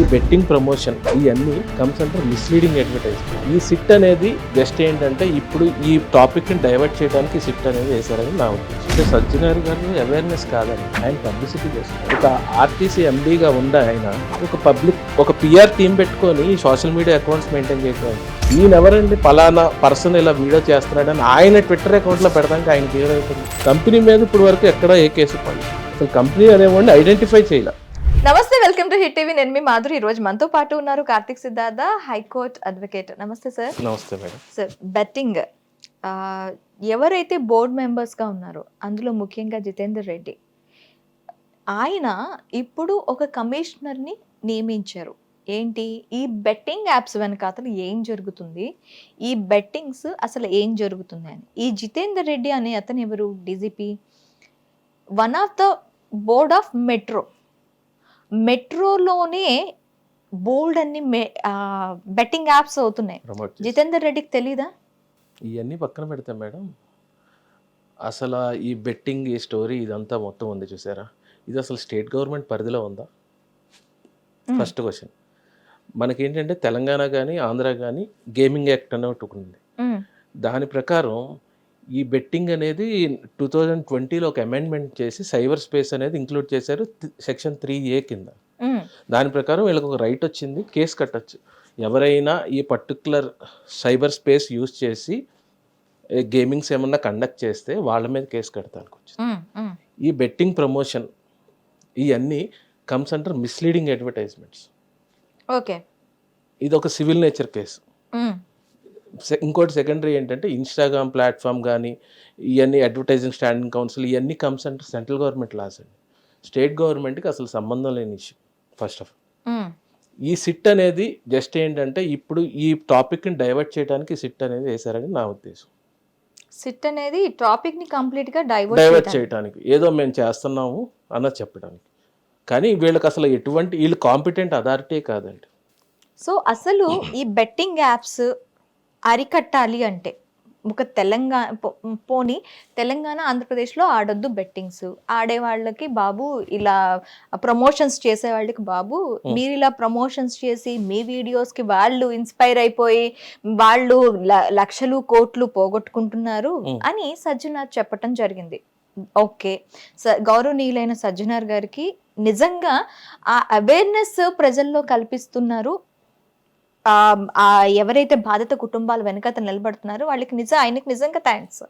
ఈ betting promotion ఇవన్నీ comes అంటారు మిస్లీడింగ్ అడ్వర్టైజ్మెంట్ ఈ సిట్ అనేది జస్ట్ ఏంటంటే ఇప్పుడు ఈ టాపిక్ని డైవర్ట్ చేయడానికి సిట్ అనేది వేశారని నా ఉద్దేశం. అంటే సజ్జనార్ గారు అవేర్నెస్ కాదని ఆయన పబ్లిసిటీ చేస్తారు ఒక ఆర్టీసీ ఎండీగా ఉండ ఆయన ఒక పబ్లిక్ ఒక పిఆర్ టీం పెట్టుకొని సోషల్ మీడియా అకౌంట్స్ మెయింటైన్ చేయడం ఈయన ఎవరండి? పలానా పర్సన్ ఇలా వీడియో చేస్తున్నాడని ఆయన ట్విట్టర్ అకౌంట్లో పెడతానికి ఆయనకి అవుతుంది. కంపెనీ మీద ఇప్పుడు వరకు ఎక్కడ ఏ కేసు పడలేదు అసలు కంపెనీ అనేవాడిని ఐడెంటిఫై చేయాలి. నమస్తే వెల్కమ్ టు హిట్ టీవీ. నేను మీ మాధురి. ఈ రోజు మనతో పాటు ఉన్నారు Karthik Siddhartha high court advocate. నమస్తే సార్ నమస్తే మేడం. సార్ బెట్టింగ్ ఎవరైతే బోర్డ్ మెంబర్స్గా ఉన్నారో అందులో ముఖ్యంగా జితేందర్ రెడ్డి ఆయన ఇప్పుడు ఒక కమిషనర్ని నియమించారు. ఏంటి? ఈ బెట్టింగ్ యాప్స్ వెనక అసలు ఏం జరుగుతుంది? ఈ బెట్టింగ్స్ అసలు ఏం జరుగుతుంది అని. ఈ జితేందర్ రెడ్డి అనే అతను ఎవరు? DGP one of the board of metro మెట్రోలోనే బోల్డ్ అన్ని బెట్టింగ్ యాప్స్ అవుతున్నాయి. జితేందర్ రెడ్డికి తెలీదా? ఇవన్నీ పక్కన పెడతాం మేడం. అసలు ఈ బెట్టింగ్ ఈ స్టోరీ ఇదంతా మొత్తం ఉంది చూసారా? ఇది అసలు స్టేట్ గవర్నమెంట్ పరిధిలో ఉందా? First question. మనకేంటంటే తెలంగాణ కానీ ఆంధ్ర కానీ గేమింగ్ యాక్ట్ అని ఒకటి ఉంది. దాని ప్రకారం ఈ బెట్టింగ్ అనేది టూ థౌజండ్ ట్వంటీలో ఒక అమెండ్మెంట్ చేసి సైబర్ స్పేస్ అనేది ఇంక్లూడ్ చేశారు సెక్షన్ త్రీ ఏ కింద. దాని ప్రకారం వీళ్ళకి ఒక రైట్ వచ్చింది కేసు కట్టచ్చు. ఎవరైనా ఈ పర్టికులర్ సైబర్ స్పేస్ యూజ్ చేసి గేమింగ్స్ ఏమన్నా కండక్ట్ చేస్తే వాళ్ళ మీద కేసు కడతానికి వచ్చింది. ఈ బెట్టింగ్ ప్రమోషన్ ఇవన్నీ కమ్స్ అంటారు మిస్లీడింగ్ అడ్వర్టైజ్మెంట్స్ ఓకే. ఇది ఒక సివిల్ నేచర్ కేసు ఇంకోటి సెకండరీ ఏంటంటే ఇన్స్టాగ్రామ్ ప్లాట్ఫామ్ కానీ ఇవన్నీ అడ్వర్టైజింగ్ స్టాండింగ్ కౌన్సిల్ ఇవన్నీ కమ్స్ అంటే సెంట్రల్ గవర్నమెంట్ లాస్ అండి. స్టేట్ గవర్నమెంట్కి అసలు సంబంధం లేని ఇష్యూ ఫస్ట్ ఆఫ్ మ్మ్. ఈ సిట్ అనేది జస్ట్ ఏంటంటే ఇప్పుడు ఈ టాపిక్ని డైవర్ట్ చేయడానికి సిట్ అనేది వేశారని నా ఉద్దేశం. సిట్ అనేది టాపిక్ని కంప్లీట్గా డైవర్ట్ డైవర్ట్ చేయడానికి ఏదో మేము చేస్తున్నాము అన్నది చెప్పడానికి. కానీ వీళ్ళకి అసలు ఎటువంటి వీళ్ళు కాంపిటెంట్ అథారిటీ కాదండి. సో అసలు ఈ బెట్టింగ్ యాప్స్ అరికట్టాలి అంటే. ఒక తెలంగాణ పోనీ తెలంగాణ ఆంధ్రప్రదేశ్లో ఆడొద్దు బెట్టింగ్స్. ఆడే వాళ్ళకి బాబు ఇలా ప్రమోషన్స్ చేసే వాళ్ళకి బాబు మీరు ఇలా ప్రమోషన్స్ చేసి మీ వీడియోస్కి వాళ్ళు ఇన్స్పైర్ అయిపోయి వాళ్ళు లక్షలు కోట్లు పోగొట్టుకుంటున్నారు. అని సజ్జనార్ చెప్పటం జరిగింది. ఓకే. స గౌరవనీయులైన సజ్జనార్ గారికి నిజంగా ఆ అవేర్నెస్ ప్రజల్లో కల్పిస్తున్నారు. ఎవరైతే బాధిత కుటుంబాల వెనక నిలబడుతున్నారో వాళ్ళకి నిజం ఆయనకి నిజంగా థ్యాంక్స్.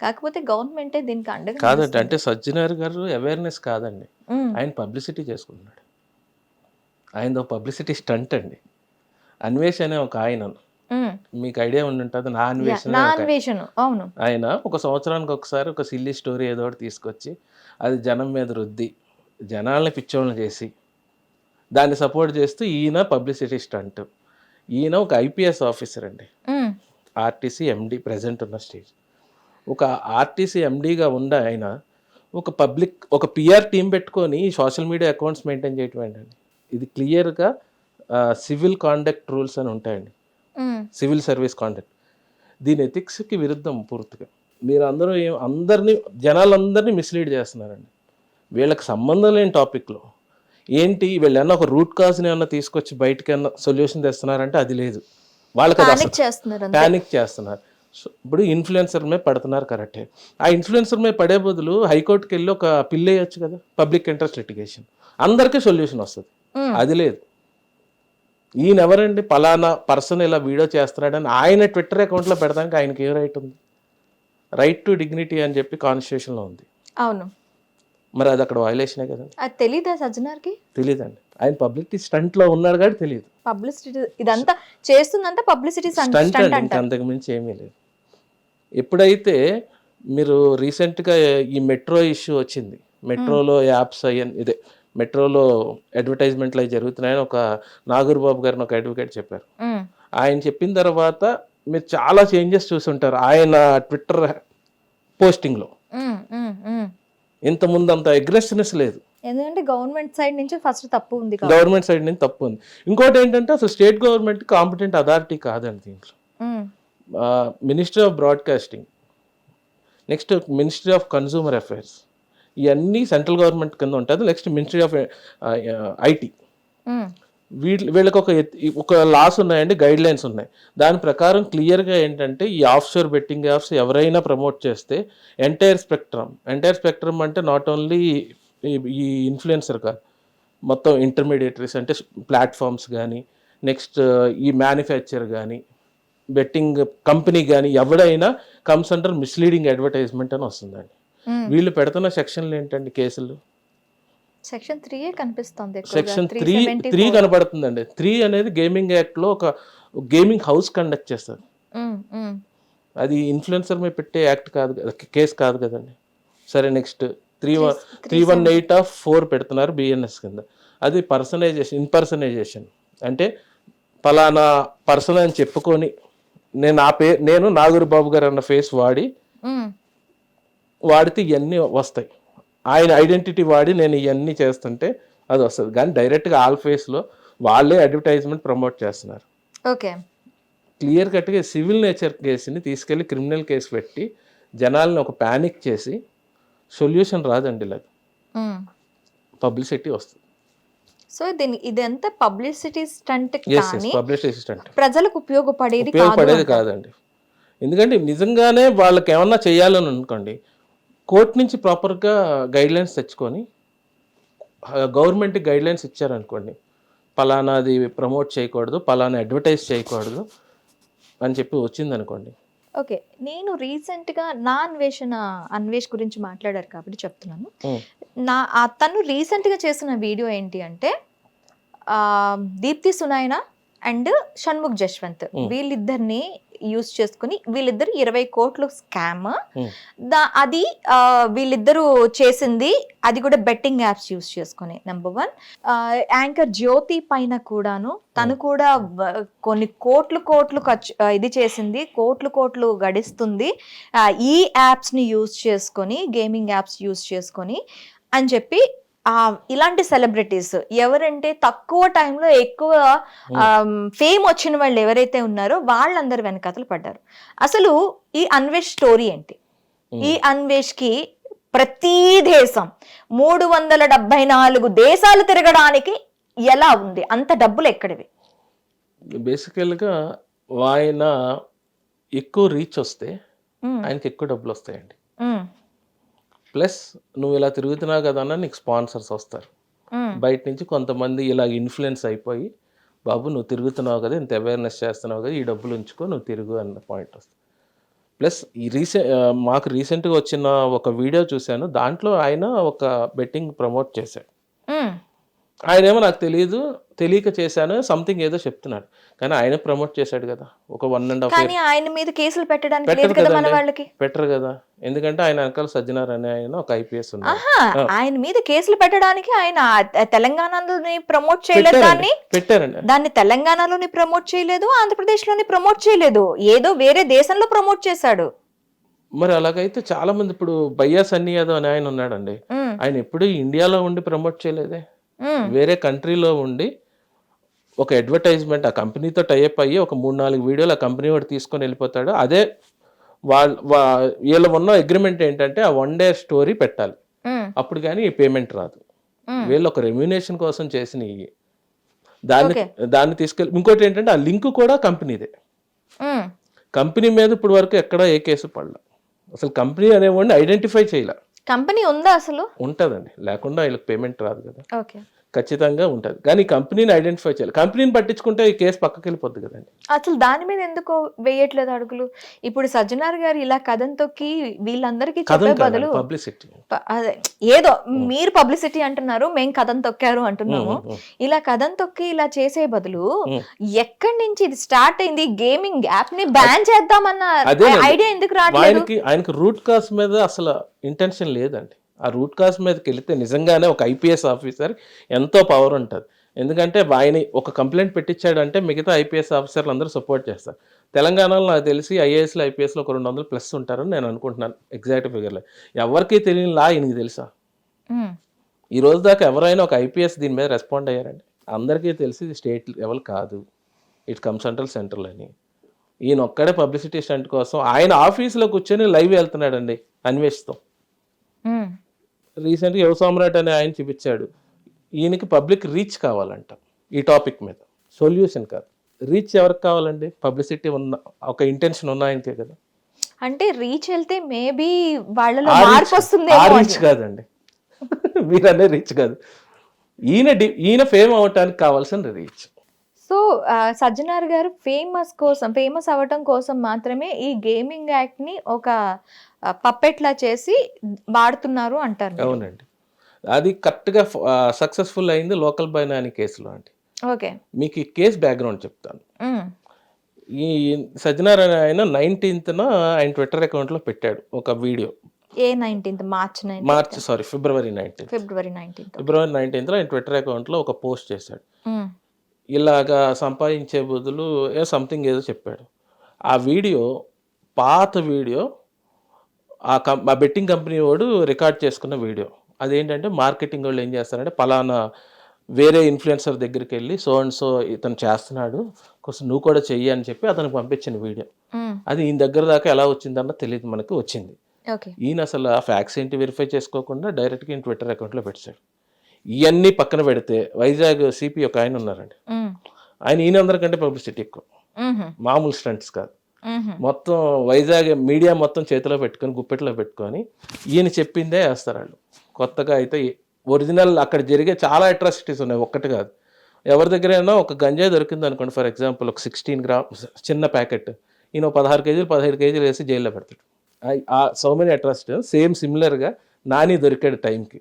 కాకపోతే గవర్నమెంటే దీనికి అండగా కాదండి. అంటే సజ్జనార్ గారు అవేర్నెస్ కాదండి. ఆయన పబ్లిసిటీ చేసుకుంటున్నాడు ఆయన ఒక పబ్లిసిటీ స్టంట్ అండి అన్వేష్ అనే ఒక ఆయన. మీకు ఐడియా ఉండి ఉంటుంది నా అన్వేషణ అవును ఆయన ఒక సంవత్సరానికి ఒకసారి ఒక సిల్లీ స్టోరీ ఏదో ఒకటి తీసుకొచ్చి అది జనం మీద రుద్ది జనాల్ని పిచ్చోళ్ళని చేసి దాన్ని సపోర్ట్ చేస్తూ ఈయన పబ్లిసిటీ స్టంట్ ఈయన ఒక ఐపీఎస్ ఆఫీసర్ అండి. ఆర్టీసీ ఎండి ప్రజెంట్ ఉన్న స్టేజ్. ఒక ఆర్టీసీ ఎండీగా ఉండ ఆయన ఒక పబ్లిక్ ఒక పిఆర్ టీం పెట్టుకొని సోషల్ మీడియా అకౌంట్స్ మెయింటైన్ చేయటం ఏంటండి? ఇది క్లియర్గా సివిల్ కాండక్ట్ రూల్స్ అని ఉంటాయండి. Civil service conduct. దీని ఎథిక్స్కి విరుద్ధం పూర్తిగా. మీరు అందరూ ఏం అందరినీ జనాలందరినీ మిస్లీడ్ చేస్తున్నారండి. వీళ్ళకి సంబంధం లేని టాపిక్లో ఏంటి వీళ్ళన్నా ఒక రూట్ కాజ్ని ఏమన్నా తీసుకొచ్చి బయటకి ఏమన్నా సొల్యూషన్ తెస్తున్నారంటే అది లేదు. వాళ్ళకి. ప్యానిక్ చేస్తున్నారు సో ఇప్పుడు ఇన్ఫ్లుయెన్సర్ మీద పడుతున్నారు కరెక్టే ఆ ఇన్ఫ్లుయెన్సర్ మీద పడే బదులు హైకోర్టుకి వెళ్ళి ఒక పిల్ వేయొచ్చు కదా పబ్లిక్ ఇంట్రెస్ట్ లిటిగేషన్ అందరికీ సొల్యూషన్ వస్తుంది. అది లేదు. ఈయన ఎవరండి పలానా పర్సన్ ఇలా వీడియో చేస్తున్నాడని ఆయన ట్విట్టర్ అకౌంట్లో పెడతానికి ఆయనకి ఏ రైట్ ఉంది? రైట్ టు డిగ్నిటీ అని చెప్పి కాన్స్టిట్యూషన్లో ఉంది. అవును. మరి అది అక్కడ వైలేషనే కదా? అది తెలీదా సజ్జనార్కి? తెలియదండి ఆయన పబ్లిక్ స్టంట్లో ఉన్నాడు కానీ తెలియదు పబ్లిసిటీ ఇదంతా చేస్తుందంతా పబ్లిసిటీ స్టంట్ స్టంట్ అంటారు. అంతకు మించి ఏమీ లేదు. ఎప్పుడైతే మీరు రీసెంట్గా ఈ మెట్రో ఇష్యూ వచ్చింది మెట్రోలో యాప్స్ అయ్యని ఇదే మెట్రోలో అడ్వర్టైజ్మెంట్లు అవి జరుగుతున్నాయని ఒక నాగూర్ బాబు గారిని ఒక అడ్వకేట్ చెప్పారు. ఆయన చెప్పిన తర్వాత మీరు చాలా చేంజెస్ చూసుంటారు ఆయన ట్విట్టర్ పోస్టింగ్లో. ఇంత ముందు అంత అగ్రెసివ్నెస్ లేదు. ఎందుకంటే గవర్నమెంట్ సైడ్ నుంచి ఫస్ట్ తప్పు ఉంది గవర్నమెంట్ సైడ్ నుంచి తప్పు ఉంది. ఇంకోటి ఏంటంటే అసలు స్టేట్ గవర్నమెంట్ కాంపిటెంట్ అథారిటీ కాదండి దీంట్లో. Ministry of broadcasting next ministry of consumer affairs ఇవన్నీ సెంట్రల్ గవర్నమెంట్ కింద ఉంటుంది నెక్స్ట్ మినిస్ట్రీ ఆఫ్ ఐటీ. వీటి వీళ్ళకి ఒక ఒక లాస్ ఉన్నాయండి గైడ్ లైన్స్ ఉన్నాయి. దాని ప్రకారం క్లియర్గా ఏంటంటే ఈ ఆఫ్ షోర్ బెట్టింగ్ యాప్స్ ఎవరైనా ప్రమోట్ చేస్తే ఎంటైర్ స్పెక్ట్రమ్ ఎంటైర్ స్పెక్ట్రమ్ అంటే నాట్ ఓన్లీ ఈ ఇన్ఫ్లుయెన్సర్ కాదు మొత్తం ఇంటర్మీడియటరీస్ అంటే ప్లాట్ఫామ్స్ కానీ నెక్స్ట్ ఈ మ్యానుఫ్యాక్చర్ కానీ బెట్టింగ్ కంపెనీ కానీ ఎవడైనా కమ్స్ అండర్ మిస్లీడింగ్ అడ్వర్టైజ్మెంట్ అని వస్తుందండి. వీళ్ళు పెడుతున్న సెక్షన్లు ఏంటండి కేసులు? సెక్షన్ త్రీ కనిపిస్తుంది. సెక్షన్ 374. త్రీ త్రీ కనబడుతుందండి త్రీ అనేది గేమింగ్ యాక్ట్లో ఒక గేమింగ్ హౌస్ కండక్ట్ చేస్తారు. అది ఇన్ఫ్లుయెన్సర్ మీద పెట్టే యాక్ట్ కాదు కదా కేసు కాదు కదండి. సరే next three one three one eight of four పెడుతున్నారు బిఎన్ఎస్ కింద. అది పర్సనైజేషన్ ఇన్పర్సనైజేషన్ అంటే పలానా పర్సన్ అని చెప్పుకొని నేను ఆ పే నేను నాగూరు బాబు గారు అన్న ఫేస్ వాడి వాడితే ఇవన్నీ వస్తాయి. ఆయన ఐడెంటిటీ వాడి నేను ఇవన్నీ చేస్తుంటే అది వస్తుంది. కానీ డైరెక్ట్గా ఆల్ ఫేస్లో వాళ్ళే అడ్వర్టైజ్మెంట్ ప్రమోట్ చేస్తున్నారు. ఓకే. క్లియర్ కట్గా సివిల్ నేచర్ కేసుని తీసుకెళ్ళి క్రిమినల్ కేసు పెట్టి జనాల్ని ఒక ప్యానిక్ చేసి సొల్యూషన్ రాదండి ఇలా. పబ్లిసిటీ వస్తుంది. సో దీని ఇదంతా పబ్లిసిటీ స్టంట్ పబ్లిసిటీ అసిస్టెంట్ ప్రజలకు ఉపయోగపడేది ఉపయోగపడేది కాదండి. ఎందుకంటే నిజంగానే వాళ్ళకి ఏమన్నా చేయాలని అనుకోండి కోర్టు నుంచి ప్రాపర్గా గైడ్లైన్స్ తెచ్చుకొని గవర్నమెంట్ గైడ్లైన్స్ ఇచ్చారనుకోండి పలానాది ప్రమోట్ చేయకూడదు పలానా అడ్వర్టైజ్ చేయకూడదు అని చెప్పి వచ్చింది అనుకోండి ఓకే నేను రీసెంట్గా నా అన్వేషణ అన్వేష్ గురించి మాట్లాడారు కాబట్టి చెప్తున్నాను. నా తను రీసెంట్గా చేసిన వీడియో ఏంటి అంటే దీప్తి సునాయన అండ్ షణ్ముఖ్ జశ్వంత్. వీళ్ళిద్దరిని యూస్ చేసుకుని వీళ్ళిద్దరు ఇరవై కోట్లు స్కామ్. Hmm. దా అది వీళ్ళిద్దరూ చేసింది అది కూడా బెట్టింగ్ యాప్స్ యూస్ చేసుకుని నెంబర్ వన్ యాంకర్ జ్యోతి పైన కూడాను తను కూడా వ- కొన్ని కోట్లు కోట్లు ఖర్చు ఇది చేసింది కోట్లు కోట్లు గడిస్తుంది. ఈ యాప్స్ని యూస్ చేసుకొని గేమింగ్ యాప్స్ యూస్ చేసుకొని అని చెప్పి ఇలాంటి సెలబ్రిటీస్ ఎవరంటే తక్కువ టైంలో ఎక్కువ ఫేమ్ వచ్చిన వాళ్ళు ఎవరైతే ఉన్నారో వాళ్ళందరూ వెనకతలు పడ్డారు. అసలు ఈ అన్వేష్ స్టోరీ ఏంటి? ఈ అన్వేష్కి ప్రతి దేశం మూడు వందల డెబ్బై నాలుగు దేశాలు తిరగడానికి ఎలా ఉంది? అంత డబ్బులు ఎక్కడివి? బేసికల్గా ఆయన ఎక్కువ రీచ్ వస్తే ఆయనకి ఎక్కువ డబ్బులు వస్తాయండి. ప్లస్ నువ్వు ఇలా తిరుగుతున్నావు కదా అన్న నీకు స్పాన్సర్స్ వస్తారు. బయట నుంచి కొంతమంది ఇలా ఇన్ఫ్లుయెన్స్ అయిపోయి బాబు నువ్వు తిరుగుతున్నావు కదా ఇంత అవేర్నెస్ చేస్తున్నావు కదా ఈ డబ్బులు ఉంచుకో నువ్వు తిరుగు అన్న పాయింట్ వస్తుంది. ప్లస్ ఈ రీసెంట్ మాకు రీసెంట్గా వచ్చిన ఒక వీడియో చూశాను. దాంట్లో ఆయన ఒక బెట్టింగ్ ప్రమోట్ చేశాడు. ఉమ్. ఆయన ఏమో నాకు తెలియదు తెలియక చేశాను సంథింగ్ ఏదో చెప్తున్నాడు. కానీ ఆయన ప్రమోట్ చేశాడు కదా. ఒక వన్ అండ్ హాఫ్ కానీ ఆయన మీద కేసులు పెట్టడానికి లేదు పెట్టరు కదా మన. వాళ్ళకి. పెట్టరు కదా. ఎందుకంటే ఆయన వెనకాల సజ్జనార్ అనే ఆయన ఒక ఐపీఎస్ ఆహా ఆయన మీద కేసులు పెట్టడానికి ఆయన తెలంగాణలోని ప్రమోట్ చేయలేదు. పెట్టారండి. దాన్ని పెట్టారండి. దాన్ని తెలంగాణలోని ప్రమోట్ చేయలేదు ఆంధ్రప్రదేశ్లోని ప్రమోట్ చేయలేదు. ఏదో వేరే దేశంలో ప్రమోట్ చేశాడు. మరి అలాగైతే చాలా మంది ఇప్పుడు బయ్యా సన్నీ యాదవ్ అని ఆయన ఉన్నాడండి. ఆయన ఎప్పుడు ఇండియాలో ఉండి ప్రమోట్ చేయలేదే. వేరే కంట్రీలో ఉండి ఒక అడ్వర్టైజ్మెంట్ ఆ కంపెనీతో టైప్ అయ్యి ఒక మూడు నాలుగు వీడియోలు ఆ కంపెనీ వాడు తీసుకొని వెళ్ళిపోతాడు. అదే వాళ్ళ వీళ్ళ ఉన్న అగ్రిమెంట్ ఏంటంటే ఆ వన్ డే స్టోరీ పెట్టాలి. అప్పుడు కానీ పేమెంట్ రాదు. వీళ్ళు ఒక రెమ్యునేషన్ కోసం చేసిన దాన్ని. దాన్ని తీసుకెళ్ళి ఇంకోటి ఏంటంటే ఆ లింక్ కూడా కంపెనీదే. కంపెనీ మీద ఇప్పుడు వరకు ఎక్కడ ఏ కేసు పడలే. అసలు కంపెనీ అనేవాడిని ఐడెంటిఫై చేయలే. కంపెనీ ఉందా అసలు? ఉంటుందండి. లేకుండా వీళ్ళకి పేమెంట్ రాదు కదా. ఓకే. ఖచ్చితంగా ఉంటుంది. కానీ కంపెనీని ఐడెంటిఫై చేయాలి. కంపెనీని పట్టించుకుంటే ఈ కేసు పక్కకి వెళ్ళిపోద్ది కదండి. అసలు దాని మీద ఎందుకు వేయట్లేదు అడుగులు? ఇప్పుడు సజ్జనార్ గారు ఇలా కథం తొక్కి వీళ్ళందరికీ చెప్పే బదులు పబ్లిసిటీ. అదే ఏదో మీరు పబ్లిసిటీ అంటున్నారు మేం కథం తొక్కారు అంటున్నాము. ఇలా కథం తొక్కి ఇలా చేసే బదులు. ఎక్కడి నుంచి ఇది స్టార్ట్ అయింది? గేమింగ్ యాప్ని బ్యాన్ చేద్దామన్న. ఐడియా ఎందుకు రావట్లేదు? ఆయనకి రూట్ కాస్ మీద అసలు ఇంటెన్షన్ లేదండి. ఆ రూట్ కాస్ మీదకి వెళితే నిజంగానే ఒక ఐపీఎస్ ఆఫీసర్ ఎంతో పవర్ ఉంటుంది. ఎందుకంటే ఆయన ఒక కంప్లైంట్ పెట్టించాడంటే మిగతా ఐపీఎస్ ఆఫీసర్లు అందరూ సపోర్ట్ చేస్తారు. తెలంగాణలో నాకు తెలిసి ఐఏఎస్లో ఐపీఎస్లో ఒక రెండు వందలు ప్లస్ ఉంటారని నేను అనుకుంటున్నాను ఎగ్జాక్ట్ ఫిగర్లో ఎవరికి తెలియని లా ఈయనకి తెలుసా? ఈ రోజు దాకా ఎవరైనా ఒక ఐపీఎస్ దీని మీద రెస్పాండ్ అయ్యారండి. అందరికీ తెలిసి స్టేట్ లెవెల్ కాదు. ఇట్ కమ్స్ సెంట్రల్ సెంట్రల్ అని. ఈయన ఒక్కడే పబ్లిసిటీ స్టంట్ కోసం ఆయన ఆఫీస్లో కూర్చొని లైవ్ వెళ్తున్నాడండి అన్వేషిస్తాం రీసెంట్గా యువ సామ్రాట్ అనే ఆయన చూపించాడు. ఈయనకి పబ్లిక్ రీచ్ కావాలంట ఈ టాపిక్ మీద. సొల్యూషన్ కాదు. రీచ్ ఎవరికి కావాలండి? పబ్లిసిటీ ఉన్న ఒక ఇంటెన్షన్ ఉన్న ఆయనకే కదా. అంటే రీచ్ వెళ్తే మేబీ వాళ్ళలో మార్పు వస్తుంది రీచ్ కాదండి. మీరు అనే రీచ్ కాదు. ఈయన ఈయన ఫేమ్ అవటానికి కావాల్సిన రీచ్. సో సజ్జనార్ గారు ఫేమస్ కోసం ఫేమస్ అవ్వటం కోసం మాత్రమే ఈ గేమింగ్ యాక్ట్ని ఒక పప్పెట్లా చేసి వాడుతున్నారు అంటారు. అవునండి. అది కరెక్ట్గా సక్సెస్ఫుల్ అయింది లోకల్ బైనాని కేసులో అండి. ఓకే. మీకు ఈ కేసు బ్యాక్గ్రౌండ్ చెప్తాను. ఈ సత్యనారాయణ ఆయన నైన్టీన్త్న ఆయన ట్విట్టర్ అకౌంట్లో పెట్టాడు ఒక వీడియో. ఏ nineteenth? March March sorry February nineteenth. February nineteenth. ఫిబ్రవరి నైన్టీన్త్లో ఆయన ట్విట్టర్ అకౌంట్లో ఒక పోస్ట్ చేశాడు. ఇలాగా సంపాదించే బదులు ఏ సంథింగ్ ఏదో చెప్పాడు. ఆ వీడియో పాత వీడియో ఆ కం ఆ బెట్టింగ్ కంపెనీ వాడు రికార్డ్ చేసుకున్న వీడియో. అదేంటంటే మార్కెటింగ్ వాళ్ళు ఏం చేస్తారంటే పలానా వేరే ఇన్ఫ్లుయెన్సర్ దగ్గరికి వెళ్ళి సో అండ్ సో ఇతను చేస్తున్నాడు కోసం నువ్వు కూడా చెయ్యి అని చెప్పి అతనికి పంపించిన వీడియో. అది ఈయన దగ్గర దాకా ఎలా వచ్చిందన్న తెలియదు మనకు వచ్చింది. ఈయన అసలు ఆ ఫ్యాక్స్ ఏంటి వెరిఫై చేసుకోకుండా డైరెక్ట్గా ఈయన ట్విట్టర్ అకౌంట్లో పెట్టాడు. ఇవన్నీ పక్కన పెడితే వైజాగ్ సిపి ఒక ఆయన ఉన్నారండి. ఆయన ఈయన అందరికంటే పబ్లిసిటీ ఎక్కువ. మామూలు స్టంట్స్ కాదు. మొత్తం వైజాగ్ మీడియా మొత్తం చేతిలో పెట్టుకొని గుప్పెట్లో పెట్టుకొని ఈయన చెప్పిందే వేస్తారు వాళ్ళు కొత్తగా అయితే ఒరిజినల్ అక్కడ జరిగే చాలా అట్రాసిటీస్ ఉన్నాయి. ఒక్కటి కాదు. ఎవరి దగ్గరైనా ఒక గంజాయి దొరికింది అనుకోండి. ఫర్ ఎగ్జాంపుల్ ఒక సిక్స్టీన్ గ్రామ్స్ చిన్న ప్యాకెట్. ఈయన పదహారు కేజీలు పదిహేడు కేజీలు వేసి జైల్లో పెడతాడు. సో మెనీ అట్రాసిటీ సేమ్ సిమిలర్గా నాని దొరికాడు టైంకి.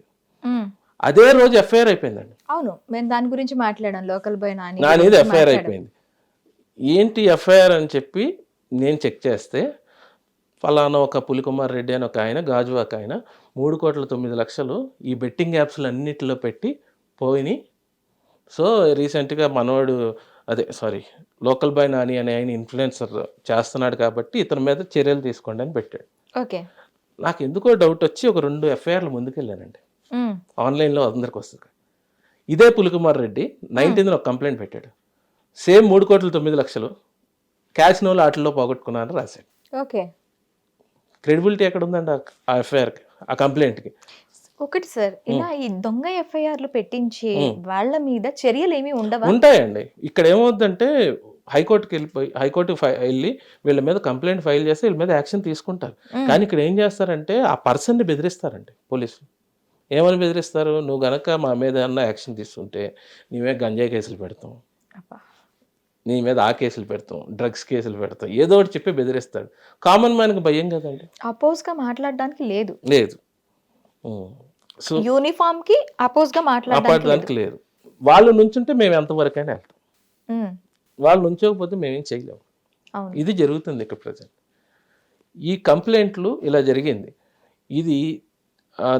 అదే రోజు ఎఫ్ఐఆర్ అయిపోయిందండి. అవును మేము దాని గురించి మాట్లాడాం లోకల్ బాయ్ నాని ఎఫ్ఐఆర్. అయిపోయింది. ఏంటి ఎఫ్ఐఆర్ అని చెప్పి నేను చెక్ చేస్తే ఫలానా ఒక పులికుమార్ రెడ్డి అని ఒక ఆయన గాజువాక ఆయన మూడు కోట్ల తొమ్మిది లక్షలు ఈ బెట్టింగ్ యాప్స్లు అన్నిటిలో పెట్టి పోయినాయి సో రీసెంట్గా మనవాడు అదే సారీ లోకల్ బాయ్ నాని అనే ఆయన ఇన్ఫ్లుయెన్సర్ చేస్తున్నాడు కాబట్టి ఇతని మీద చర్యలు తీసుకోండి అని పెట్టాడు. ఓకే. నాకు ఎందుకో డౌట్ వచ్చి ఒక రెండు ఎఫ్ఐఆర్లు ముందుకెళ్ళానండి. ఆన్లైన్లో అందరికి వస్తుంది. ఇదే పులికుమార్ రెడ్డి నైన్టీన్త్లో ఒక కంప్లైంట్ పెట్టాడు. సేమ్ మూడు కోట్ల తొమ్మిది లక్షలు క్యాసినోలు ఆటల్లో పోగొట్టుకున్నానని రాశాడు. ఓకే. క్రెడిబిలిటీ ఎక్కడ ఉందండి ఆ- ఎఫ్ఐఆర్కి ఆ కంప్లైంట్కి? ఒకటి సార్ ఇలా ఈ దొంగ ఎఫ్ఐఆర్లు పెట్టించి వాళ్ళ మీద చర్యలు ఏమీ ఉండవా? ఉంటాయండి. ఇక్కడ ఏమవుద్దంటే హైకోర్టుకి వెళ్ళిపోయి హైకోర్టుకి ఫై వెళ్ళి వీళ్ళ మీద కంప్లైంట్ ఫైల్ చేస్తే వీళ్ళ మీద యాక్షన్ తీసుకుంటారు. కానీ ఇక్కడ ఏం చేస్తారంటే ఆ పర్సన్ని బెదిరిస్తారండి పోలీసులు. ఏమని బెదిరిస్తారు? నువ్వు గనక మా మీద ఏమన్నా యాక్షన్ తీసుకుంటే నీవే గంజాయి కేసులు పెడతాం. నీ మీద ఆ కేసులు పెడతాం. డ్రగ్స్ కేసులు పెడతాం. ఏదో ఒకటి చెప్పి బెదిరిస్తాడు. కామన్ మ్యాన్కి భయం కదండి. అపోజ్గా మాట్లాడడానికి లేదు. లేదు. సో యూనిఫామ్కి అపోజ్గా మాట్లాడడానికి లేదు. వాళ్ళు నుంచుంటే మేము ఎంతవరకైనా వెళ్తాం. వాళ్ళు నుంచోకపోతే మేమేం చేయలేము ఇది జరుగుతుంది ఇక్కడ ప్రజెంట్. ఈ కంప్లైంట్లు ఇలా జరిగింది. ఇది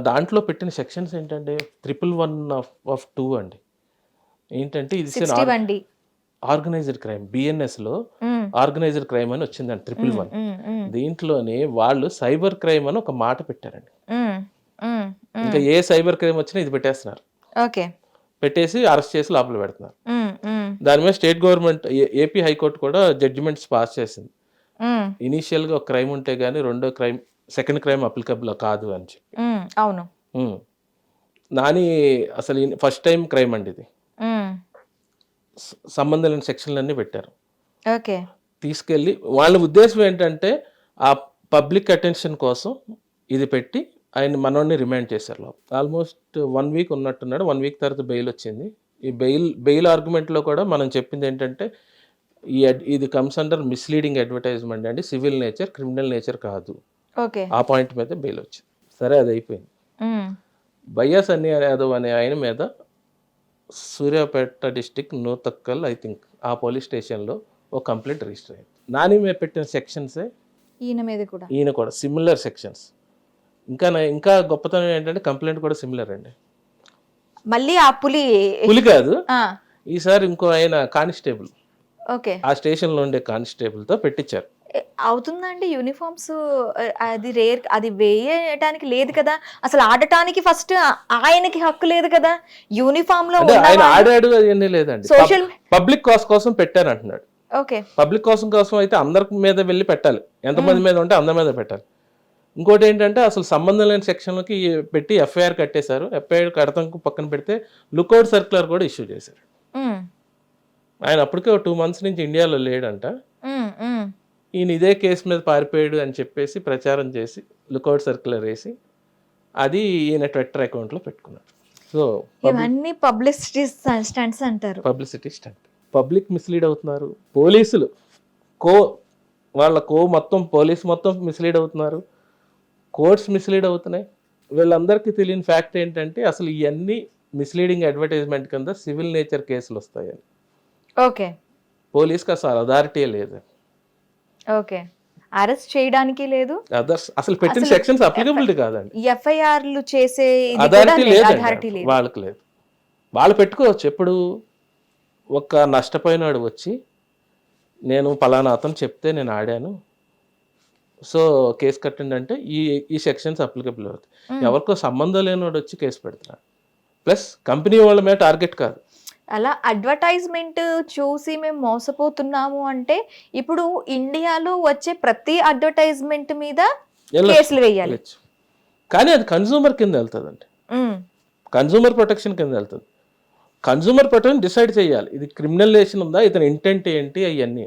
దాంట్లో పెట్టిన సెక్షన్స్ ఏంటంటే triple one of of two అండి. ఏంటంటే ఇది ఆర్గనైజ్డ్ క్రైమ్ బిఎన్ఎస్లో ఉమ్, ఆర్గనైజ్డ్ క్రైమ్ అని వచ్చిందండి ట్రిపుల్ వన్ దీంట్లోనే వాళ్ళు సైబర్ క్రైమ్ అని ఒక మాట పెట్టారండి. ఇంకా ఏ సైబర్ క్రైమ్ వచ్చినా ఇది పెట్టేస్తున్నారు. ఓకే. పెట్టేసి అరెస్ట్ చేసి లోపల పెడుతున్నారు. దాని మీద state government AP high court కూడా జడ్జిమెంట్స్ పాస్ చేసింది. ఉమ్, ఇనీషియల్గా ఒక క్రైమ్ ఉంటే కానీ రెండో క్రైమ్ సెకండ్ క్రైమ్ అప్లికబుల్ కాదు అని చెప్పి. అవును. నాని అసలు ఫస్ట్ టైం క్రైమ్ అండి ఇది. సంబంధం లేని సెక్షన్లన్నీ పెట్టారు. ఓకే. తీసుకెళ్ళి వాళ్ళ ఉద్దేశం ఏంటంటే ఆ పబ్లిక్ అటెన్షన్ కోసం ఇది పెట్టి ఆయన మనోడిని రిమైండ్ చేశారు ఆల్మోస్ట్ వన్ వీక్ ఉన్నట్టున్నాడు. వన్ వీక్ తర్వాత బెయిల్ వచ్చింది. ఈ బెయిల్ బెయిల్ ఆర్గ్యుమెంట్లో కూడా మనం చెప్పింది ఏంటంటే ఈ ఇది కమ్స్ అండర్ మిస్లీడింగ్ అడ్వర్టైజ్మెంట్ అండి. సివిల్ నేచర్ క్రిమినల్ నేచర్ కాదు. ఆ పాయింట్ మీద బెయిల్ వచ్చింది. సరే అది అయిపోయింది. బయ్యా సన్నీ యాదవ్ అనే ఆయన మీద Suryapet district Nuthakkal I think ఆ పోలీస్ స్టేషన్లో ఒక కంప్లైంట్ రిజిస్టర్ అయింది నాని మీద పెట్టిన సెక్షన్సే ఈయన మీద కూడా. ఈయన కూడా సిమిలర్ సెక్షన్స్. ఇంకా ఇంకా గొప్పతనం ఏంటంటే కంప్లైంట్ కూడా సిమిలర్ అండి. మళ్ళీ ఆ పులి పులి కాదు. ఈసారి ఇంకో ఆయన కానిస్టేబుల్. ఓకే. ఆ స్టేషన్లో ఉండే కానిస్టేబుల్తో పెట్టించారు. అవుతుందండి యూనిఫామ్స్ అది రేర్ అది వేయటానికి లేదు కదా. అసలు ఆడటానికి ఫస్ట్ ఆయనకి హక్కు లేదు కదా. యూనిఫామ్లో ఆయన ఉన్నవాళ్ళు- ఆడాడు అవన్నీ లేదండి. Social- పబ్లిక్ కాస్ కోసం పెట్టారు అంటున్నాడు ఓకే. పబ్లిక్ కోసం కోసం అయితే అందరి మీద వెళ్ళి పెట్టాలి. ఎంతమంది మీద ఉంటే అందరి మీద పెట్టాలి. ఇంకోటి ఏంటంటే అసలు సంబంధం లేని సెక్షన్లకి పెట్టి ఎఫ్ఐఆర్ కట్టేశారు. ఎఫ్ఐఆర్ కడతాం పక్కన పెడితే లుకౌట్ సర్క్యులర్ కూడా ఇష్యూ చేశారు ఆయన అప్పటికే టూ మంత్స్ నుంచి ఇండియాలో లేడంట. ఈయన ఇదే కేసు మీద పారిపోయాడు అని చెప్పేసి ప్రచారం చేసి లుకౌట్ సర్క్యులర్ వేసి అది ఈయన ట్విట్టర్ అకౌంట్లో పెట్టుకున్నాడు. సో ఇవన్నీ పబ్లిసిటీ స్టంట్స్ అంటారు. Publicity stunt. పబ్లిక్ మిస్లీడ్ అవుతున్నారు. పోలీసులు కో వాళ్ళ కో మొత్తం పోలీస్ మొత్తం మిస్లీడ్ అవుతున్నారు. కోర్ట్స్ మిస్లీడ్ అవుతున్నాయి. వీళ్ళందరికీ తెలియని ఫ్యాక్ట్ ఏంటంటే అసలు ఇవన్నీ మిస్లీడింగ్ అడ్వర్టైజ్మెంట్ కింద సివిల్ నేచర్ కేసులు వస్తాయని. ఓకే. పోలీస్కి అసలు అథారిటీ లేదు. ఓకే. అరెస్ట్ చేయడానికి లేదు. అసలు పెట్టిన సెక్షన్స్ అప్లికబిలిటీ కాదండి. ఎఫ్ఐఆర్లు చేసే అథారిటీ లేదు, వాళ్ళకి లేదు. వాళ్ళు పెట్టుకోవచ్చు. ఎప్పుడు ఒక నష్టపోయినాడు వచ్చి నేను పలానా అతను చెప్తే నేను ఆడాను. సో కేసు కట్టండి అంటే ఈ ఈ సెక్షన్స్ అప్లికబుల్ అవుతాయి. ఎవరికో సంబంధం లేనివాడు వచ్చి కేసు పెడుతున్నాడు. ప్లస్ కంపెనీ వాళ్ళ మీద టార్గెట్ కాదు. అలా అడ్వర్టైజ్మెంట్ చూసి మేము మోసపోతున్నాము అంటే ఇప్పుడు ఇండియాలో వచ్చే ప్రతి అడ్వర్టైజ్మెంట్ మీద. కేసులు వేయాలి. కానీ అది కన్సూమర్ కింద వెళ్తుందండి. కన్సూమర్ ప్రొటెక్షన్ కింద వెళ్తుంది. కన్సూమర్ ప్రొటెక్షన్ డిసైడ్ చేయాలి. ఇది క్రిమినల్ ఉందా? ఇతని ఇంటెంట్ ఏంటి? అవన్నీ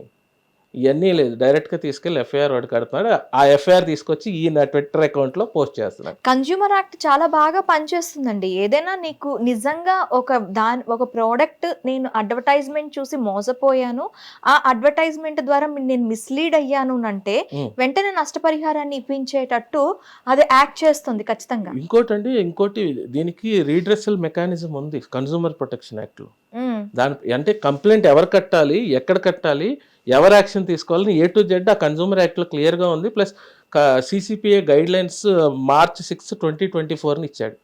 ఇవన్నీ లేదు. డైరెక్ట్గా తీసుకెళ్ళి ఎఫ్ఐఆర్ వాడు కడుతున్నాడు. ఆ ఎఫ్ఐఆర్ తీసుకొచ్చి ఈ నా ట్విట్టర్ అకౌంట్లో పోస్ట్ చేస్తున్నాడు. కన్జ్యూమర్ యాక్ట్ చాలా బాగా పనిచేస్తుందండి. ఏదైనా నీకు నిజంగా ఒక దాని ఒక ప్రోడక్ట్ నేను అడ్వర్టైజ్మెంట్ చూసి మోసపోయాను. ఆ అడ్వర్టైజ్మెంట్ ద్వారా నేను మిస్లీడ్ అయ్యాను అంటే. వెంటనే నష్టపరిహారాన్ని ఇప్పించేటట్టు అది యాక్ట్ చేస్తుంది ఖచ్చితంగా. ఇంకోటి అండి ఇంకోటి దీనికి రీడ్రెసల్ మెకానిజం ఉంది కన్సూమర్ ప్రొటెక్షన్ యాక్ట్లో దాని అంటే కంప్లైంట్ ఎవరు కట్టాలి ఎక్కడ కట్టాలి ఎవరు యాక్షన్ తీసుకోవాలని ఏ టు జెడ్ ఆ కన్జ్యూమర్ యాక్ట్లో క్లియర్గా ఉంది. Plus CCPA guidelines March six twenty twenty ఫోర్ని ఇచ్చాడు.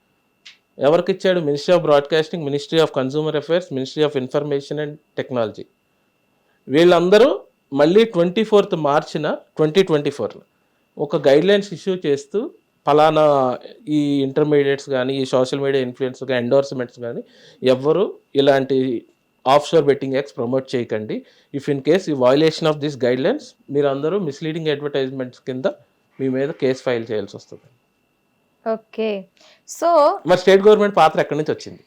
ఎవరికి ఇచ్చాడు? Ministry of broadcasting ministry of consumer affairs ministry of information and technology వీళ్ళందరూ మళ్ళీ ట్వంటీ ఫోర్త్ మార్చిన ట్వంటీ ట్వంటీ ఫోర్న ఒక గైడ్లైన్స్ ఇష్యూ చేస్తూ ఫలానా ఈ ఇంటర్మీడియట్స్ కానీ ఈ సోషల్ మీడియా ఇన్ఫ్లుయెన్స్ కానీ ఎండోర్స్మెంట్స్ కానీ ఎవ్వరు ఇలాంటి offshore betting apps promote చేయకండి. ఇఫ్ ఇన్ కేస్ ఈ violation of this guidelines మీరు అందరూ మిస్లీడింగ్ అడ్వర్టైజ్మెంట్స్ కింద మీ మీద కేసు ఫైల్ చేయాల్సి వస్తుంది. ఓకే. సో మరి స్టేట్ గవర్నమెంట్ పాత్ర ఎక్కడి నుంచి వచ్చింది?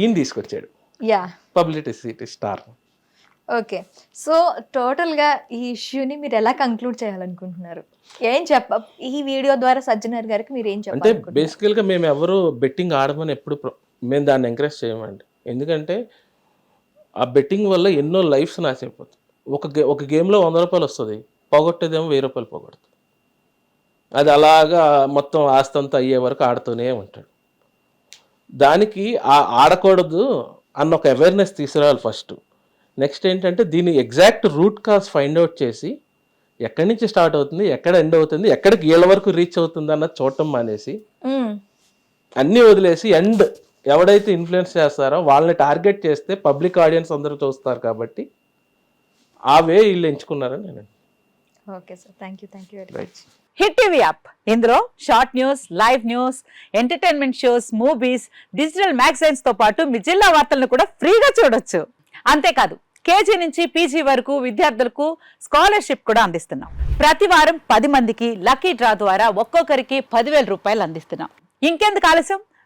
ఈయన తీసుకొచ్చాడు. Yeah. Publicity star okay. So టోటల్గా ఈ ఇష్యూని మీరు ఎలా కంక్లూడ్ చేయాలనుకుంటున్నారు? ఏం చెప్ప ఈ వీడియో ద్వారా సజ్జనర్ గారికి మీరు ఏం అంటే చెప్పాలనుకుంటున్నారు? బేసికల్గా మేము ఎవరు బెట్టింగ్ ఆడమని ఎప్పుడు మేము దాన్ని ఎంకరేజ్ చేయమండి. ఎందుకంటే ఆ బెట్టింగ్ వల్ల ఎన్నో లైఫ్స్ నాశైపోతాయి ఒక గే ఒక గేమ్లో వంద రూపాయలు వస్తుంది పోగొట్టేదేమో వెయ్యి రూపాయలు పోగొడుతుంది అది అలాగా మొత్తం ఆస్తి అంతా అయ్యే వరకు ఆడుతూనే ఉంటాడు. దానికి ఆ ఆడకూడదు అన్న ఒక అవేర్నెస్ తీసుకురావాలి ఫస్ట్ నెక్స్ట్ ఏంటంటే దీని exact root cause find out చేసి ఎక్కడి నుంచి స్టార్ట్ అవుతుంది ఎక్కడ ఎండ్ అవుతుంది ఎక్కడికి ఏళ్ళ వరకు రీచ్ అవుతుంది అన్నది చూడటం మానేసి. అన్నీ వదిలేసి ఎండ్ ఎవడైతే ఇన్ఫ్లుయెన్స్ చేస్తారో వాళ్ళని టార్గెట్ చేస్తే పబ్లిక్ ఆడియన్స్ అందరూ చూస్తారు కాబట్టి ఆ వే వీళ్ళు ఎంచుకున్నారని నేను okay sir thank you thank you very much hit TV app ఇందులో short news live news entertainment shows movies digital మ్యాగజైన్స్తో పాటు మీ జిల్లా వార్తలను కూడా ఫ్రీగా చూడొచ్చు. అంతేకాదు కేజీ నుంచి పీజీ వరకు విద్యార్థులకు స్కాలర్షిప్ కూడా అందిస్తున్నాం. ప్రతి వారం పది మందికి లక్కీ డ్రా ద్వారా ఒక్కొక్కరికి పదివేల రూపాయలు అందిస్తున్నాం. ఇంకెందుకు ఆలస్యం?